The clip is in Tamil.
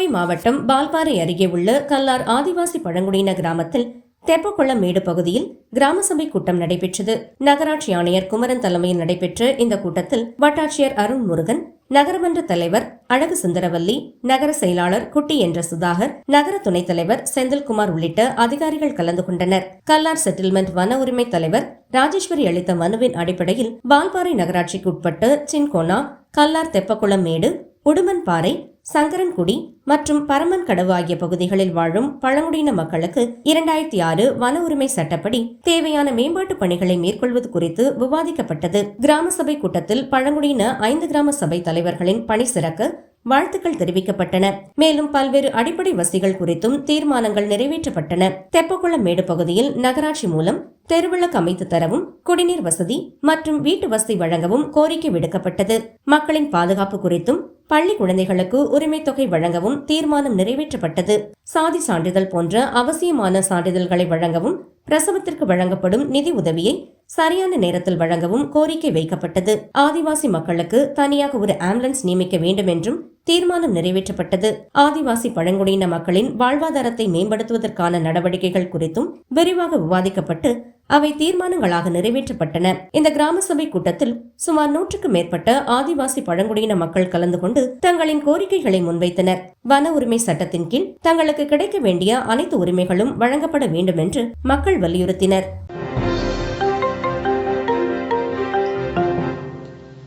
கோவை மாவட்டம் பால்பாறை அருகே உள்ள கல்லார் ஆதிவாசி பழங்குடியின கிராமத்தில் தெப்பக்குளம் மேடு பகுதியில் கிராம சபை கூட்டம் நடைபெற்றது. நகராட்சி ஆணையர் குமரன் தலைமையில் நடைபெற்ற இந்த கூட்டத்தில் வட்டாட்சியர் அருண் முருகன் நகரமன்ற தலைவர் அழகு சுந்தரவல்லி நகர செயலாளர் குட்டி என்ற சுதாகர் நகர துணைத் தலைவர் செந்தில்குமார் உள்ளிட்ட அதிகாரிகள் கலந்து கொண்டனர். கல்லார் செட்டில்மெண்ட் வன உரிமை தலைவர் ராஜேஸ்வரி அளித்த மனுவின் அடிப்படையில் வால்பாறை நகராட்சிக்கு உட்பட்டு சின்கோனா கல்லார் தெப்பக்குளம் மேடு உடுமன்பாறை சங்கரன்குடி மற்றும் பரமன் கடவு ஆகிய பகுதிகளில் வாழும் பழங்குடியின மக்களுக்கு இரண்டாயிரத்தி ஆறு வன உரிமை சட்டப்படி தேவையான மேம்பாட்டு பணிகளை மேற்கொள்வது குறித்து விவாதிக்கப்பட்டது. கிராம சபை கூட்டத்தில் பழங்குடியின ஐந்து கிராம சபை தலைவர்களின் பணி சிறக்க வாழ்த்துக்கள் தெரிவிக்கப்பட்டன. மேலும் பல்வேறு அடிப்படை வசதிகள் குறித்தும் தீர்மானங்கள் நிறைவேற்றப்பட்டன. தெப்பக்குளம் மேடு பகுதியில் நகராட்சி மூலம் தெருவிளக்கு அமைத்து தரவும் குடிநீர் வசதி மற்றும் வீட்டு வசதி வழங்கவும் கோரிக்கை விடுக்கப்பட்டது. மக்களின் பாதுகாப்பு குறித்தும் பள்ளி குழந்தைகளுக்கு உரிமை தொகை வழங்கவும் தீர்மானம் நிறைவேற்றப்பட்டது. சாதி சான்றிதழ் போன்ற அவசியமான சான்றிதழ்களை வழங்கவும் பிரசவத்திற்கு வழங்கப்படும் நிதி உதவியை சரியான நேரத்தில் வழங்கவும் கோரிக்கை வைக்கப்பட்டது. ஆதிவாசி மக்களுக்கு தனியாக ஒரு ஆம்புலன்ஸ் நியமிக்க வேண்டும் என்றும் தீர்மானம் நிறைவேற்றப்பட்டது. ஆதிவாசி பழங்குடியின மக்களின் வாழ்வாதாரத்தை மேம்படுத்துவதற்கான நடவடிக்கைகள் குறித்தும் விரிவாக விவாதிக்கப்பட்டு அவை தீர்மானங்களாக நிறைவேற்றப்பட்டன. இந்த கிராம சபை கூட்டத்தில் சுமார் நூற்றுக்கு மேற்பட்ட ஆதிவாசி பழங்குடியின மக்கள் கலந்து கொண்டு தங்களின் கோரிக்கைகளை முன்வைத்தனர். வன உரிமை சட்டத்தின் கீழ் தங்களுக்கு கிடைக்க வேண்டிய அனைத்து உரிமைகளும் வழங்கப்பட வேண்டும் என்று மக்கள் வலியுறுத்தினர்.